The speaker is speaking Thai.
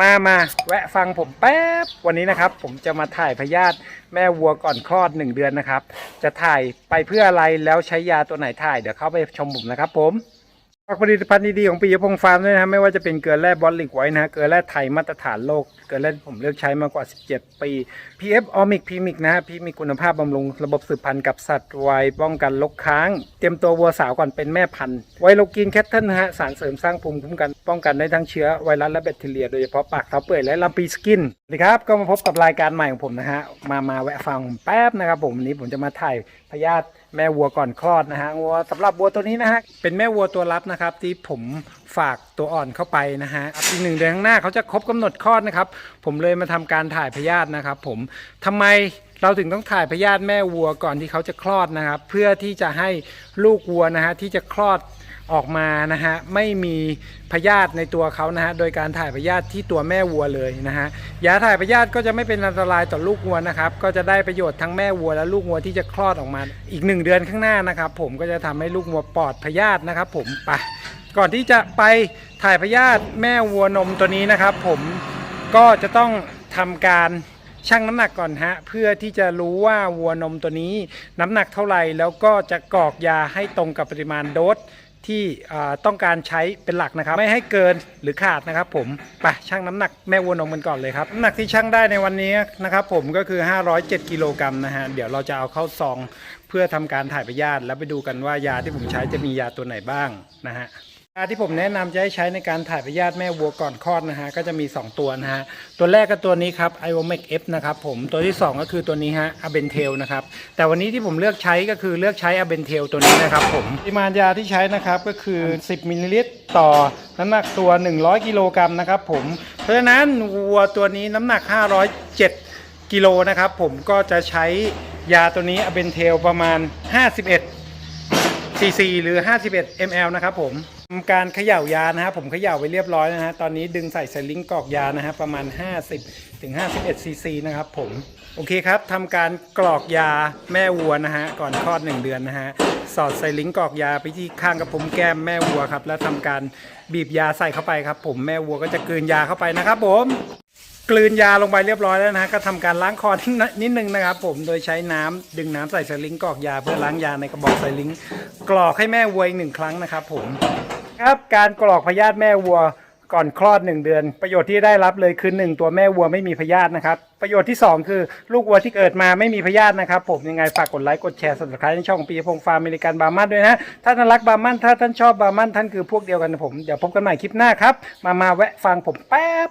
มามาแวะฟังผมแป๊บ วันนี้นะครับ ผมจะมาถ่ายพยาธิแม่วัวก่อนคลอด 1 เดือนนะครับ จะถ่ายไปเพื่ออะไรแล้วใช้ยาตัวไหนถ่ายเดี๋ยวเข้าไปชมผมนะครับผม ผลิตภัณฑ์ดีๆของปียพงษ์ฟาร์มด้วยนะครับไม่ว่าจะเป็นเกลือแร่บอลลิกไว้นะฮะเกลือแร่ไทยมาตรฐานโลกเกลือแร่ผมเลือกใช้มากว่า 17 ปี PF o m i c พีมิกนะฮะพีมีคุณภาพบำรุงระบบสืบพันธุ์กับสัตว์วัยป้องกันลกค้าง เตรียมตัววัวสาวก่อนเป็นแม่พันธุ์ไวโลกินแคทเทิลนะฮะสารเสริมสร้างภูมิคุ้มกันป้องกันได้ทั้งเชื้อไวรัสและแบคทีเรียโดยเฉพาะปากเท้าเปื่อยและลำปีสกินสวัสดีครับก็มาพบกับรายการใหม่ของผมนะฮะมามาแวะฟังแป๊บนะครับผมวันนี้ผมจะมาถ่ายพยาธิแม่วัวก่อนคลอดนะฮะวัวสำหรับวัวตัวนี้นะฮะเป็นแม่วัวตัวรับนะครับที่ผมฝากตัวอ่อนเข้าไปนะฮะอีกหนึ่งเดือนข้างหน้าเขาจะครบกำหนดคลอดนะครับ ผมเลยมาทำการถ่ายพยาธินะครับ ผมทำไมเราถึงต้องถ่ายพยาธิแม่วัวก่อนที่เขาจะคลอดนะครับ เพื่อที่จะให้ลูกวัวนะฮะที่จะคลอด ออกมานะฮะไม่มีพยาธิในตัวเขานะฮะโดยการถ่ายพยาธิที่ตัวแม่วัวเลยนะฮะยาถ่ายพยาธิก็จะไม่เป็นอันตรายต่อลูกวัวนะครับก็จะได้ประโยชน์ทั้งแม่วัวและลูกวัวที่จะคลอดออกมา อีกหนึ่งเดือนข้างหน้านะครับผมก็จะทำให้ลูกวัวปลอดพยาธินะครับ ผมไปก่อนที่จะไปถ่ายพยาธิแม่วัวนมตัวนี้นะครับ ผมก็จะต้องทำการ ชั่งน้ำหนักก่อนฮะเพื่อที่จะรู้ว่าวัวนมตัวนี้น้ำหนักเท่าไหร่แล้วก็จะกรอกยาให้ตรงกับปริมาณโดสที่ต้องการใช้เป็นหลักนะครับ ไม่ให้เกินหรือขาดนะครับ ผมไปชั่งน้ำหนักแม่วัวนมกันก่อนเลยครับน้ำหนักที่ชั่งได้ในวันนี้นะครับ ผมก็คือ 507กิโลกรัมนะฮะเดี๋ยวเราจะเอาเข้าซอง เพื่อทำการถ่ายพยาธิแล้วไปดูกันว่ายาที่ผมใช้จะมียาตัวไหนบ้างนะฮะ ที่ผมแนะนำจะให้ใช้ในการถ่ายพยาธิแม่วัวก่อนคลอดนะฮะก็จะมี 2 ตัวนะฮะตัวแรกก็ตัวนี้ครับ i o m e c F นะครับผมตัวที่ 2 ก็คือตัวนี้ฮะ a b e n t e l นะครับแต่วันนี้ที่ผมเลือกใช้ก็คือเลือกใช้ a b e n t e l ตัวนี้นะครับผมปริมาณยาที่ใช้นะครับก็คือ 10มิลลิลิตรต่อน้ำหนักตัว 100 กิโลกรัมนะครับผมเพราะฉะนั้นวัวตัวนี้น้ำหนัก 507 กิโลนะครับผมก็จะใช้ยาตัวนี้ a b e n t e l ประมาณ 51 cc หรือ 51 ml นะครับผม ทำการเขย่ายานะฮะผมเขย่าไว้เรียบร้อยนะฮะตอนนี้ดึงใส่สลิงกรอกยานะฮะประมาณ 50ถึง51 cc นะครับผมโอเคครับทำการกรอกยาแม่วัวนะฮะก่อนคลอด 1 เดือนนะฮะสอดใส่ลิงกรอกยาไปที่ข้างกระผมแก้มแม่วัวครับแล้วทำการบีบยาใส่เข้าไปครับ ผมแม่วัวก็จะกลืนยาเข้าไปนะครับผมกลืนยาลงไปเรียบร้อยแล้วนะฮะก็ทำการล้างคอทิ้งนิดนึงนะครับ ผมโดยใช้น้ำดึงน้ำใส่สลิงกรอกยาเพื่อล้างยาในกระบอกสลิงกรอกให้แม่วัวอีกหนึ่งครั้งนะครับ ผม ครับการกรอกพยาธิแม่วัวก่อนคลอด 1 เดือน ประโยชน์ที่ได้รับเลยคือ 1 ตัวแม่วัวไม่มีพยาธินะครับ ประโยชน์ที่ 2 คือลูกวัวที่เกิดมาไม่มีพยาธินะครับ ผมยังไงฝากกดไลค์กดแชร์สับสไครต์ในช่องปีพงฟาร์มอเมริกันบาร์มันด้วยนะถ้าท่านรักบาร์มันถ้าท่านชอบบาร์มันท่านคือพวกเดียวกันผมเดี๋ยวพบกันใหม่คลิปหน้าครับมามาแวะฟังผมแป๊บ